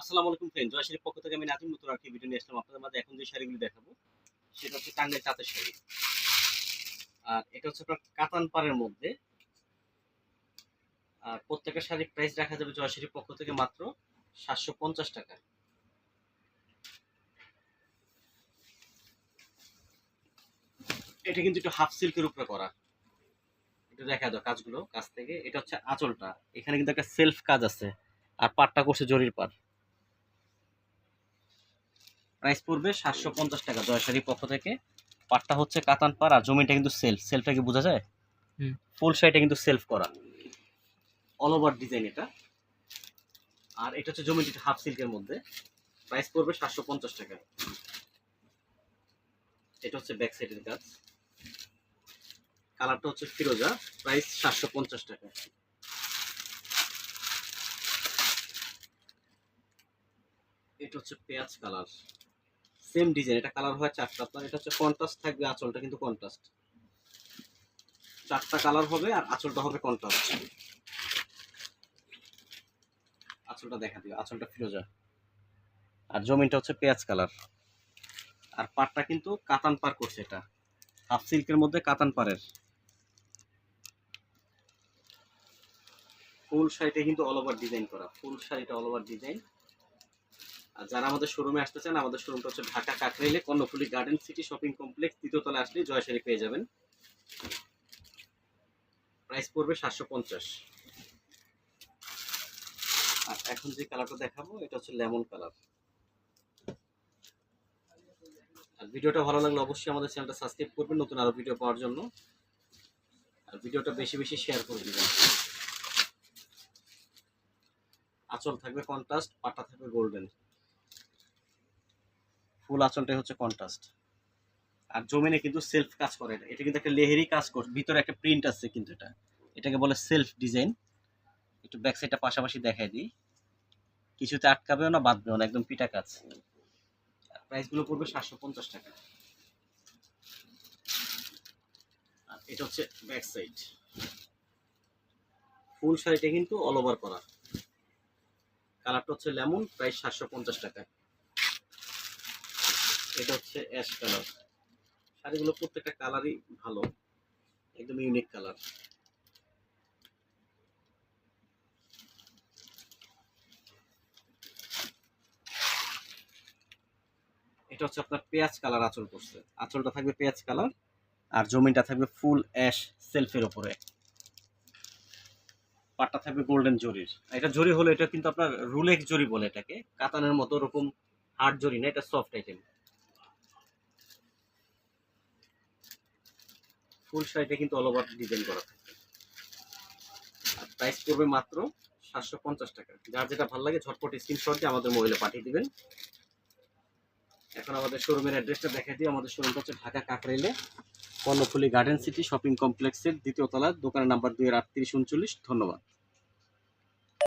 আসসালামু আলাইকুম ফ্রেন্ড জয়শ্রীর পক্ষ থেকে আমি নাজিম আরেকটি ভিডিও নিয়ে আসলাম। আপনাদের মাঝে এখন যে শাড়িগুলি দেখাবো, সেটা হচ্ছে তাঁতের শাড়ি। আর এটা হচ্ছে আপনার কাতান পাড়ের মধ্যে। আর প্রত্যেকটা শাড়ির প্রাইস রাখা যাবে জয়শ্রীর পক্ষ থেকে মাত্র সাতশো পঞ্চাশ টাকা। এটা কিন্তু একটু হাফ সিল্কের উপরে করা। একটু দেখা দাও কাজগুলো, কাজ থেকে। এটা হচ্ছে আঁচলটা। এখানে কিন্তু একটা সেলফ কাজ আছে। আর পাটটা করছে জরির পাট প্রাইস পড়বে সাতশো পঞ্চাশ টাকা জয়সারির পক্ষ থেকে। পাটটা হচ্ছে কাতান পার আর জমিটা কিন্তু সেলফ সেলফটা কি বোঝা যায়? ফুল সাইডে কিন্তু সেলফ করা। অল ওভার ডিজাইন এটা। আর এটা হচ্ছে জমিটি হাফ সিল্কের মধ্যে। প্রাইস পড়বে সাতশো পঞ্চাশ টাকা। এটা হচ্ছে ব্যাক সাইডের কাজ। কালারটা হচ্ছে ফিরোজা। প্রাইস সাতশো পঞ্চাশ টাকা। এটা হচ্ছে পেঁয়াজ কালার সেম ডিজাইন এটা কালার হয় চারটা। আপনার এটা হচ্ছে কন্ট্রাস্ট থাকবে, আঁচলটা কিন্তু কন্ট্রাস্ট চারটা কালার হবে আর আঁচলটা হবে কন্ট্রাস্ট আঁচলটা দেখা দিবে আঁচলটা ফিরোজা আর জমিনটা হচ্ছে পেঁয়াজ কালার আর পাটটা কিন্তু কাতান পার করছে এটা। হাফ সিল্কের মধ্যে কাতান পারের ফুল শাড়িটা কিন্তু অল ওভার ডিজাইন করা। ফুল শাড়িটা অল ওভার ডিজাইন আর যারা আমাদের শোরুমে আসতে চান, আমাদের শোরুমটা হচ্ছে Dhaka কাকরাইলে, Karnaphuli garden city shopping complex তৃতীয় তলায় আসলে জয়শাড়ি পেয়ে যাবেন। প্রাইস পড়বে সাতশো পঞ্চাশ। আর এখন যে কালারটা দেখাবো, এটা হচ্ছে লেমন কালার আর ভিডিওটা ভালো লাগলে অবশ্যই আমাদের চ্যানেলটা সাবস্ক্রাইব করবেন, নতুন আরও ভিডিও পাওয়ার জন্য। আর ভিডিওটা বেশি বেশি শেয়ার করে দিবেন। আঁচল থাকবে কন্ট্রাস্ট পাটা থাকবে গোল্ডেন ফুল আঁচলটাই হচ্ছে কন্ট্রাস্ট আর জমিনে কিন্তু সেলফ কাজ করে এটা। এটা কিন্তু একটা লেহেরি কাজ করছে ভিতরে একটা প্রিন্ট আছে কিন্তু এটা। এটাকে বলে সেলফ ডিজাইন একটু ব্যাক সাইডটা পাশাপাশি দেখাই দিই। কিছুতে আটকাবেও না, বাঁধবেও না, একদম পিটা কাজ। আর প্রাইসগুলো পড়বে সাতশো পঞ্চাশ টাকা। আর এটা হচ্ছে ব্যাক সাইড ফুল শাড়িটা কিন্তু অল ওভার করা। কালারটা হচ্ছে লেমন প্রাইস সাতশো পঞ্চাশ টাকা। এটা হচ্ছে অ্যাশ কালার শাড়িগুলো প্রত্যেকটা কালারই ভালো, একদম ইউনিক কালার এটা হচ্ছে আপনার পেঁয়াজ কালার আঁচল করছে। আঁচলটা থাকবে পেঁয়াজ কালার আর জমিনটা থাকবে ফুল অ্যাশ সেলফের উপরে। পাটটা থাকবে গোল্ডেন জরির। এটা জরি হলো এটা কিন্তু আপনার রুলেক্স জরি বলে এটাকে। কাতানের মতো ওরকম হার্ড জরি না, এটা সফট আইটেম ফুল শাড়িটা কিন্তু অল ওভার ডিজাইন করা থাকে। আর প্রাইস পড়বে মাত্র সাতশো পঞ্চাশ টাকা। যার যেটা ভালো লাগে, ঝটপট স্ক্রিনশট দিয়ে আমাদের মোবাইলে পাঠিয়ে দিবেন। এখন আমাদের শোরুমের অ্যাড্রেসটা দেখা দিই। আমাদের শোরুমটা হচ্ছে ঢাকা কাকরাইলে, কর্ণফুলি গার্ডেন সিটি শপিং কমপ্লেক্সের দ্বিতীয় তলা, দোকানের নাম্বার দুই আটত্রিশ উনচল্লিশ। ধন্যবাদ।